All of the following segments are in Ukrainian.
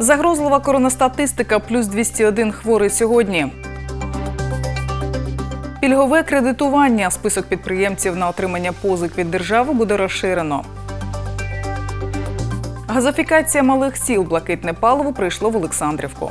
Загрозлива коронастатистика плюс 201 хворий сьогодні. Пільгове кредитування. Список підприємців на отримання позик від держави буде розширено. Газифікація малих сіл блакитне паливо прийшло в Олександрівку.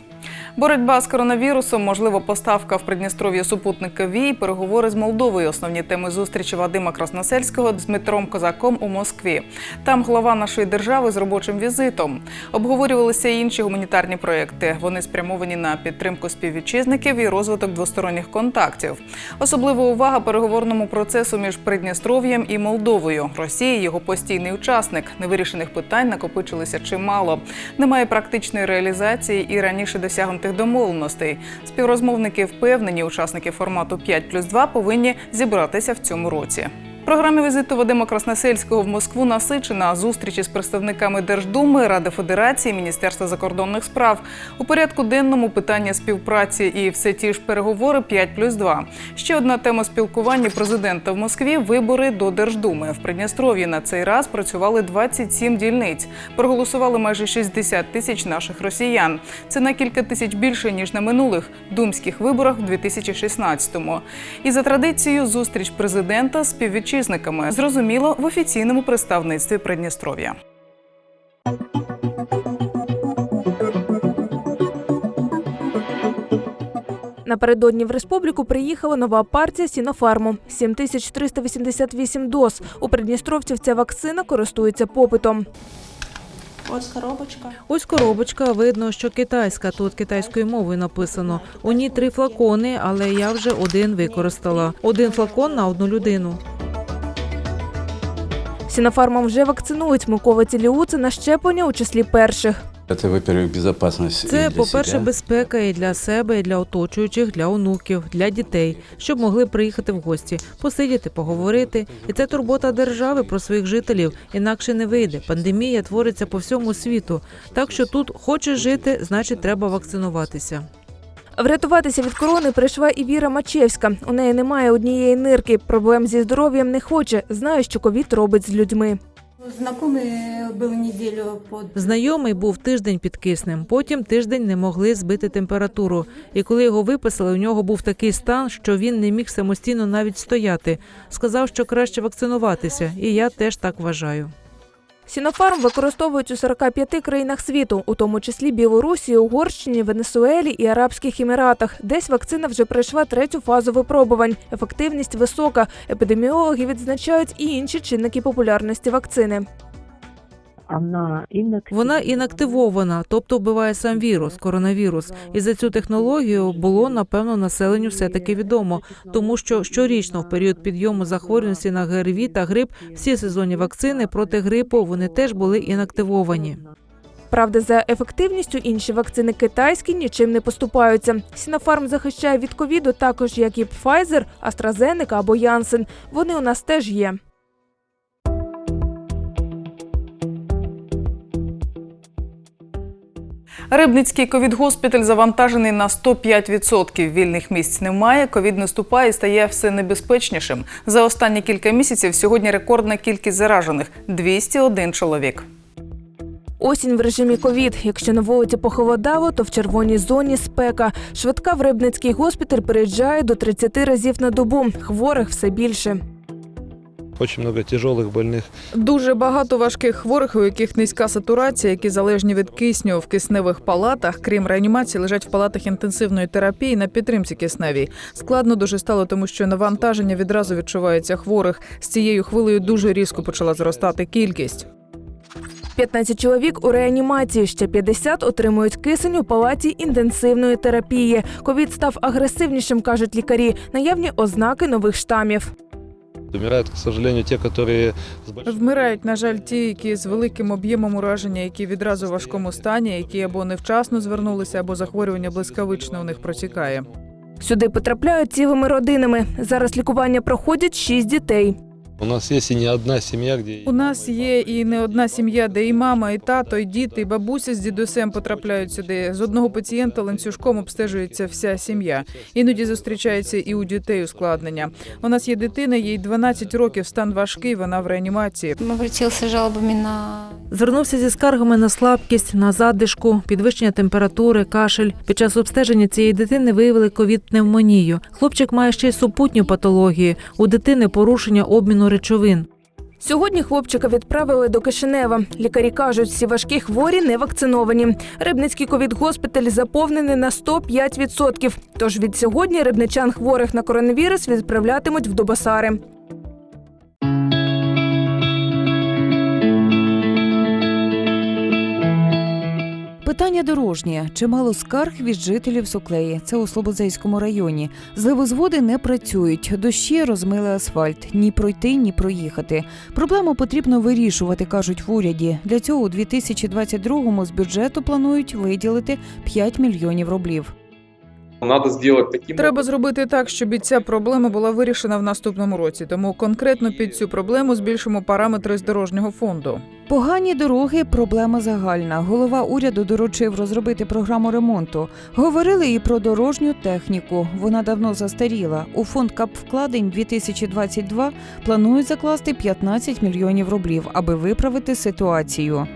Боротьба з коронавірусом, можливо, поставка в Придністров'я супутника ВІ, переговори з Молдовою. Основні теми зустрічі Вадима Красносельського з Дмитром Козаком у Москві. Там глава нашої держави з робочим візитом. Обговорювалися й інші гуманітарні проекти. Вони спрямовані на підтримку співвітчизників і розвиток двосторонніх контактів. Особлива увага переговорному процесу між Придністров'ям і Молдовою. Росія його постійний учасник. Невирішених питань накопичилося чимало. Немає практичної реалізації і раніше досягнутих домовленостей. Співрозмовники впевнені, учасники формату 5 плюс 2 повинні зібратися в цьому році. Програма візиту Вадима Красносельського в Москву насичена. Зустрічі з представниками Держдуми, Ради Федерації, Міністерства закордонних справ. У порядку денному питання співпраці і все ті ж переговори 5 плюс 2. Ще одна тема спілкування президента в Москві вибори до Держдуми. В Придністров'ї на цей раз працювали 27 дільниць. Проголосували майже 60 тисяч наших росіян. Це на кілька тисяч більше ніж на минулих думських виборах в 2016-му. І за традицією зустріч президента з співвітчизниками. Зрозуміло, в офіційному представництві Придністров'я. Напередодні в республіку приїхала нова партія Сінофарму – 7388 доз. У придністровців ця вакцина користується попитом. Ось коробочка. Ось коробочка, видно, що китайська. Тут китайською мовою написано. У ній три флакони, але я вже один використала. Один флакон на одну людину. Сінофармом вже вакцинують Микола Ліуце на щеплення у числі перших. Во-первых, безопасность. Це, по-перше, безпека і для себе, і для оточуючих, для онуків, для дітей, щоб могли приїхати в гості, посидіти, поговорити. І це турбота держави про своїх жителів. Інакше не вийде. Пандемія твориться по всьому світу. Так що тут хочеш жити, значить треба вакцинуватися. Врятуватися від корони прийшла і Віра Мачевська. У неї немає однієї нирки. Проблем зі здоров'ям не хоче. Знає, що ковід робить з людьми. Знайомий був тиждень під киснем, потім тиждень не могли збити температуру. І коли його виписали, у нього був такий стан, що він не міг самостійно навіть стояти. Сказав, що краще вакцинуватися, і я теж так вважаю. Сінофарм використовують у 45 країнах світу, у тому числі Білорусі, Угорщині, Венесуелі і Арабських Еміратах. Десь вакцина вже пройшла третю фазу випробувань. Ефективність висока. Епідеміологи відзначають і інші чинники популярності вакцини. Вона інактивована. Тобто вбиває сам вірус, коронавірус. І за цю технологію було напевно населенню все таки відомо, тому що щорічно в період підйому захворюваності на ГРВІ та грип всі сезонні вакцини проти грипу вони теж були інактивовані. Правда, за ефективністю інші вакцини китайські нічим не поступаються. Сінофарм захищає від ковіду також, як і Pfizer, AstraZeneca або Janssen. Вони у нас теж є. Рибницький ковід-госпіталь завантажений на 105%. Вільних місць немає. Ковід наступає і стає все небезпечнішим. За останні кілька місяців сьогодні рекордна кількість заражених 201 чоловік. Осінь в режимі ковід. Якщо на вулиці похолодало, то в червоній зоні спека. Швидка в Рибницький госпіталь переїжджає до 30 разів на добу. Хворих все більше. Очень много тяжелых больных. Дуже багато важких хворих, у яких низька сатурація, які залежні від кисню в кисневих палатах, крім реанімації, лежать в палатах інтенсивної терапії на підтримці кисневій. Складно дуже стало, тому що навантаження відразу відчувається хворих. З цією хвилею дуже різко почала зростати кількість. 15 чоловік у реанімації, ще 50 отримують кисень у палаті інтенсивної терапії. Ковід став агресивнішим, кажуть лікарі. Наявні ознаки нових штамів. Умирают, к сожалению, ті, которые з большим... Вмирають, на жаль, ті, які з великим об'ємом ураження, які відразу в важкому стані, які або невчасно звернулися, або захворювання блискавично у них протікає. Сюди потрапляють цілими родинами. Зараз лікування проходять шість дітей. У нас есть и не одна семья, где... У нас є і не одна сім'я, де і мама, і тато, і діти, і бабуся з дідусем потрапляють сюди. З одного пацієнта ланцюжком обстежується вся сім'я. Іноді зустрічаються і у дітей ускладнення. У нас є дитина, їй 12 років, стан важкий, вона в реанімації. обратился с жалобами на Звернувся зі скаргами на слабкість, на задишку, підвищення температури, кашель. Під час обстеження цієї дитини виявили ковід-пневмонію. Хлопчик має ще й супутню патологію. У дитини порушення обміну речовин. Сьогодні хлопчика відправили до Кишинева. Лікарі кажуть, всі важкі хворі не вакциновані. Рибницький ковід-госпіталь заповнений на 105%. Тож від сьогодні рибничан хворих на коронавірус відправлятимуть в Добасари. Питання дорожнє. Чимало скарг від жителів Соклеї. Це у Слободзейському районі. Зливозводи не працюють. Дощі розмили асфальт. Ні пройти, ні проїхати. Проблему потрібно вирішувати, кажуть в уряді. Для цього у 2022-му з бюджету планують виділити 5 мільйонів рублів. Надо сделать таким Треба зробити так, щоб і ця проблема була вирішена в наступному році. Тому конкретно під цю проблему збільшимо параметри з дорожнього фонду. Погані дороги проблема загальна. Голова уряду доручив розробити програму ремонту. Говорили і про дорожню техніку. Вона давно застаріла. У фонд капвкладень 2022 планують закласти 15 мільйонів рублів, аби виправити ситуацію.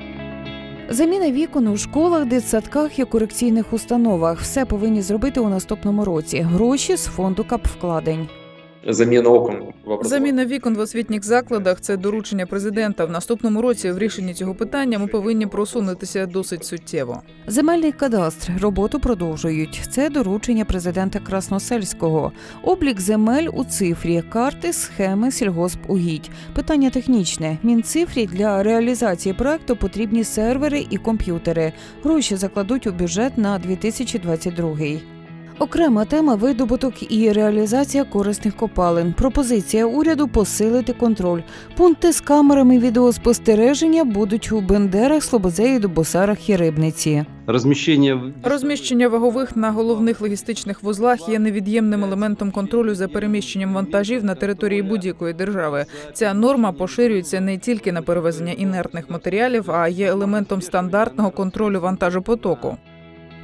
Заміна вікон у школах, дитсадках і корекційних установах все повинні зробити у наступному році. Гроші з фонду капвкладень. Замена окон в. Заміна вікон в освітніх закладах це доручення президента. В наступному році в рішенні цього питання ми повинні просунутися досить суттєво. Земельний кадастр роботу продовжують. Це доручення президента Красносельського. Облік земель у цифрі, карти, схеми, сільгоспугідь. Питання технічне. Мінцифрі для реалізації проекту потрібні сервери і комп'ютери. Гроші закладуть у бюджет на 2022. Окрема тема видобуток і реалізація корисних копалин. Пропозиція уряду посилити контроль. Пункти з камерами відеоспостереження будуть у Бендерах, Слободзеї, Дубосарах і Рибниці. Размещение... Розміщення вагових на головних логістичних вузлах є невід'ємним елементом контролю за переміщенням вантажів на території будь-якої держави. Ця норма поширюється не тільки на перевезення інертних матеріалів, а є елементом стандартного контролю вантажопотоку.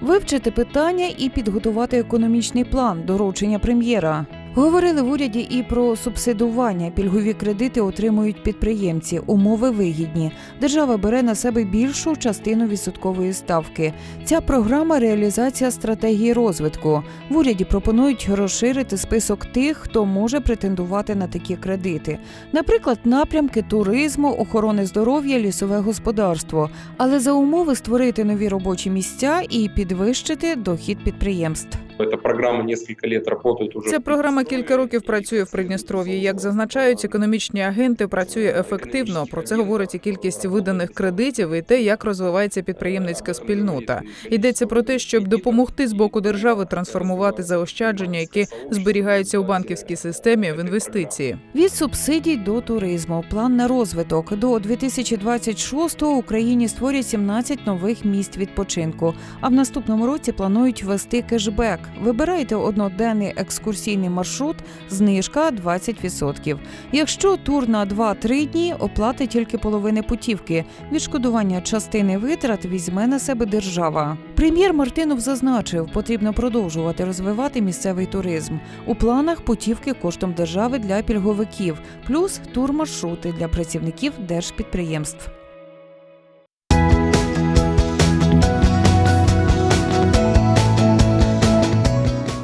Вивчити питання і підготувати економічний план доручення прем'єра. Говорили в уряді і про субсидування. Пільгові кредити отримують підприємці. Умови вигідні. Держава бере на себе більшу частину відсоткової ставки. Ця програма реалізація стратегії розвитку. В уряді пропонують розширити список тих, хто може претендувати на такі кредити. Наприклад, напрямки туризму, охорони здоров'я, лісове господарство. Але за умови створити нові робочі місця і підвищити дохід підприємств. Эта программа несколько лет работает уже. Ця програма кілька років працює в Придністров'ї. Як зазначають економічні агенти, працює ефективно. Про це говорить і кількість виданих кредитів, і те, як розвивається підприємницька спільнота. Йдеться про те, щоб допомогти з боку держави трансформувати заощадження, які зберігаються у банківській системі в інвестиції. Від субсидій до туризму. План на розвиток до 2026-го Україні створять 17 нових місць відпочинку. А в наступному році планують ввести кешбек. Вибирайте одноденний екскурсійний маршрут, знижка 20%. Якщо тур на 2-3 дні, оплати тільки половини путівки. Відшкодування частини витрат візьме на себе держава. Прем'єр Мартинов зазначив, потрібно продовжувати розвивати місцевий туризм. У планах путівки коштом держави для пільговиків, плюс турмаршрути для працівників держпідприємств.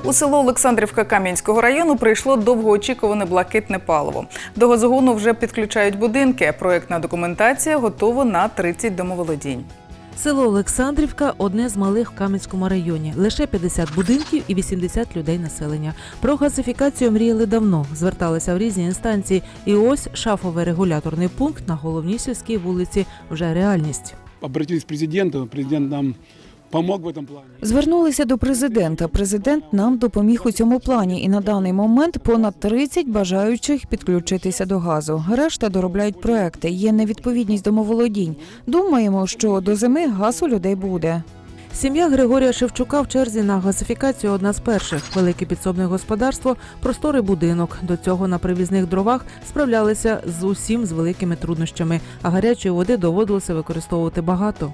У село Олександрівка Кам'янського району прийшло довгоочікуване блакитне паливо. До газогону вже підключають будинки. Проєктна документація готова на 30 домоволодінь. Село Олександрівка одне з малих в Кам'янському районі. Лише 50 будинків і 80 людей населення. Про газифікацію мріяли давно, зверталися в різні інстанції. І ось шафовий регуляторний пункт на головній сільській вулиці вже реальність. обратились президенту, президент нам помог в этом плане. Звернулися до президента. Президент нам допоміг у цьому плані, і на даний момент понад 30 бажаючих підключитися до газу. Решта доробляють проекти. Є невідповідність домоволодінь. Думаємо, що до зими газ у людей буде. Сім'я Григорія Шевчука в черзі на газифікацію одна з перших. Велике підсобне господарство, просторий будинок. До цього на привізних дровах справлялися з усім з великими труднощами, а гарячої води доводилося використовувати багато.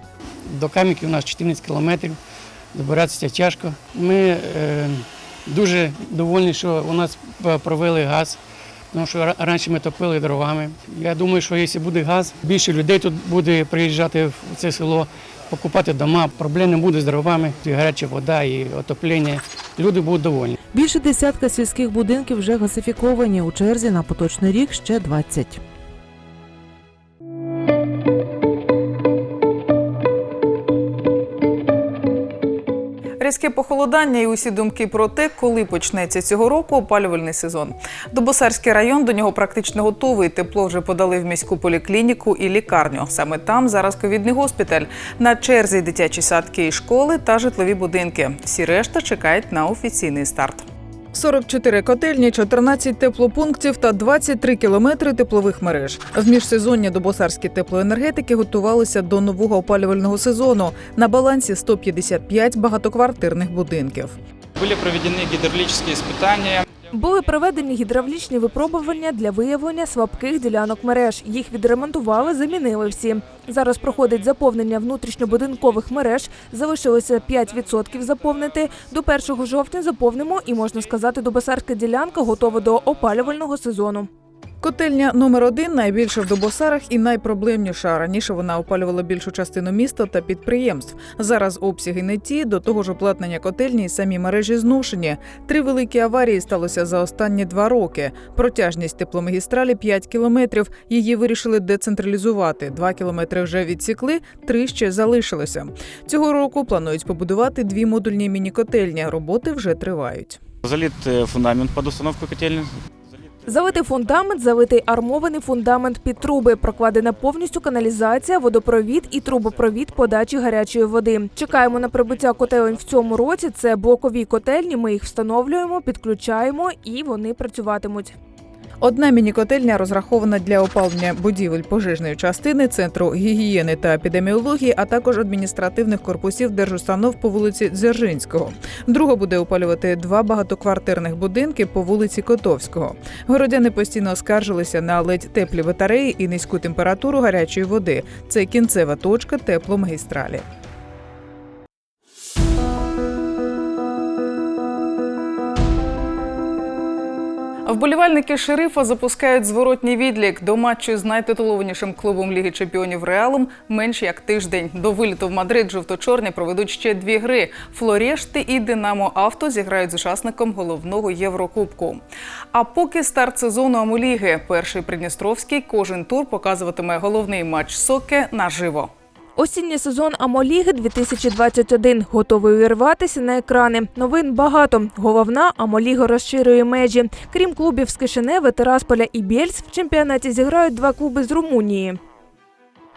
До Кам'янки у нас 14 кілометрів, добиратися тяжко. Ми е, дуже довольні, що у нас провели газ, тому що раніше ми топили дровами. Я думаю, що якщо буде газ, більше людей тут буде приїжджати в це село, покупати дома, проблем не буде з дровами, і гаряча вода і отоплення. Люди будуть довольні. Більше десятка сільських будинків вже газифіковані. У черзі на поточний рік ще 20. Різке похолодання і усі думки про те, коли почнеться цього року опалювальний сезон. Добосарський район до нього практично готовий. Тепло вже подали в міську поліклініку і лікарню. Саме там зараз ковідний госпіталь. На черзі дитячі садки і школи та житлові будинки. Всі решта чекають на офіційний старт. 44 котельні, 14 теплопунктів та 23 кілометри теплових мереж. В міжсезоння добосарські теплоенергетики готувалися до нового опалювального сезону. На балансі 155 багатоквартирних будинків. Были проведены гидравлические испытания. Були проведені гідравлічні випробування для виявлення слабких ділянок мереж. Їх відремонтували, замінили всі. Зараз проходить заповнення внутрішньобудинкових мереж. Залишилося 5% заповнити. До 1 жовтня заповнимо і можна сказати, до Добосарська ділянка готова до опалювального сезону. Котельня номер один найбільша в Добосарах і найпроблемніша. Раніше вона опалювала більшу частину міста та підприємств. Зараз обсяги не ті, до того ж обладнання котельні і самі мережі зношені. Три великі аварії сталося за останні два роки. Протяжність тепломагістралі 5 кілометрів. Її вирішили децентралізувати. Два кілометри вже відсікли, три ще залишилося. Цього року планують побудувати дві модульні міні-котельні. Роботи вже тривають. Залит э, фундамент под установку котельной. Залитий фундамент, залитий армований фундамент під труби, прокладена повністю каналізація, водопровід і трубопровід подачі гарячої води. Чекаємо на прибуття котелень в цьому році. Це блокові котельні. Ми їх встановлюємо, підключаємо і вони працюватимуть. Одна міні-котельня розрахована для опалення будівель пожежної частини, центру гігієни та епідеміології, а також адміністративних корпусів держустанов по вулиці Дзержинського. Друга буде опалювати два багатоквартирних будинки по вулиці Котовського. Городяни постійно скаржилися на ледь теплі батареї і низьку температуру гарячої води. Це кінцева точка тепломагістралі. Вболівальники шерифа запускають зворотній відлік до матчу з найтитулованішим клубом Ліги Чемпіонів Реалом менш як тиждень. До виліту в Мадрид жовто-чорні проведуть ще дві гри. Флорешти і Динамо Авто зіграють з учасником головного Єврокубку. А поки старт сезону Амуліги, перший Придністровський, кожен тур показуватиме головний матч Соке наживо. Осінній сезон Амоліги 2021 готовий увірватися на екрани. Новин багато. Головна Амоліга розширює межі. Крім клубів з Кишиневи, Тирасполя і Бєльс, в чемпіонаті зіграють два клуби з Румунії.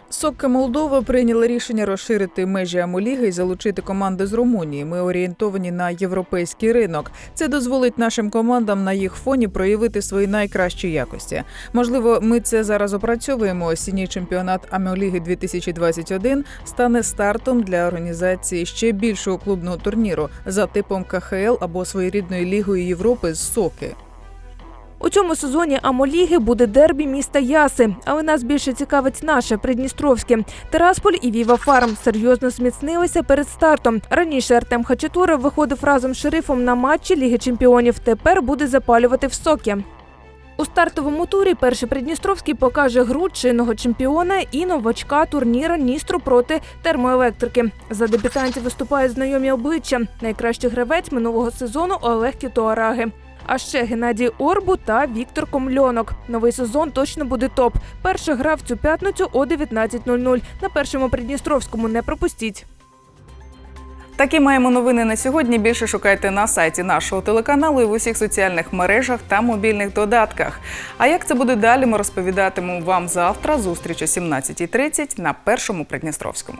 Сокка Молдова прийняла рішення розширити межі Амоліги і залучити команди з Румунії. Ми орієнтовані на європейський ринок. Це дозволить нашим командам на їх фоні проявити свої найкращі якості. Можливо, ми це зараз опрацьовуємо. Осінній чемпіонат Амоліги 2021 стане стартом для організації ще більшого клубного турніру за типом КХЛ або своєрідною лігою Європи з соки. У цьому сезоні Амоліги буде дербі міста Яси, але нас більше цікавить наше Придністровське. Терасполь і Віва Фарм серйозно зміцнилися перед стартом. Раніше Артем Хачатуров виходив разом з шерифом на матчі Ліги Чемпіонів. Тепер буде запалювати в сокі. У стартовому турі перший Придністровський покаже гру чинного чемпіона і новачка турніра Ністру проти термоелектрики. За дебютантів виступають знайомі обличчя. Найкращий гравець минулого сезону Олег Кітоараги. А ще Геннадій Орбу та Віктор Комльонок. Новий сезон точно буде топ. Перша гра в цю п'ятницю о 19.00. На першому Придністровському не пропустіть. Такі маємо новини на сьогодні. Більше шукайте на сайті нашого телеканалу і в усіх соціальних мережах та мобільних додатках. А як це буде далі, ми розповідатимемо вам завтра. Зустріч о 17.30 на першому Придністровському.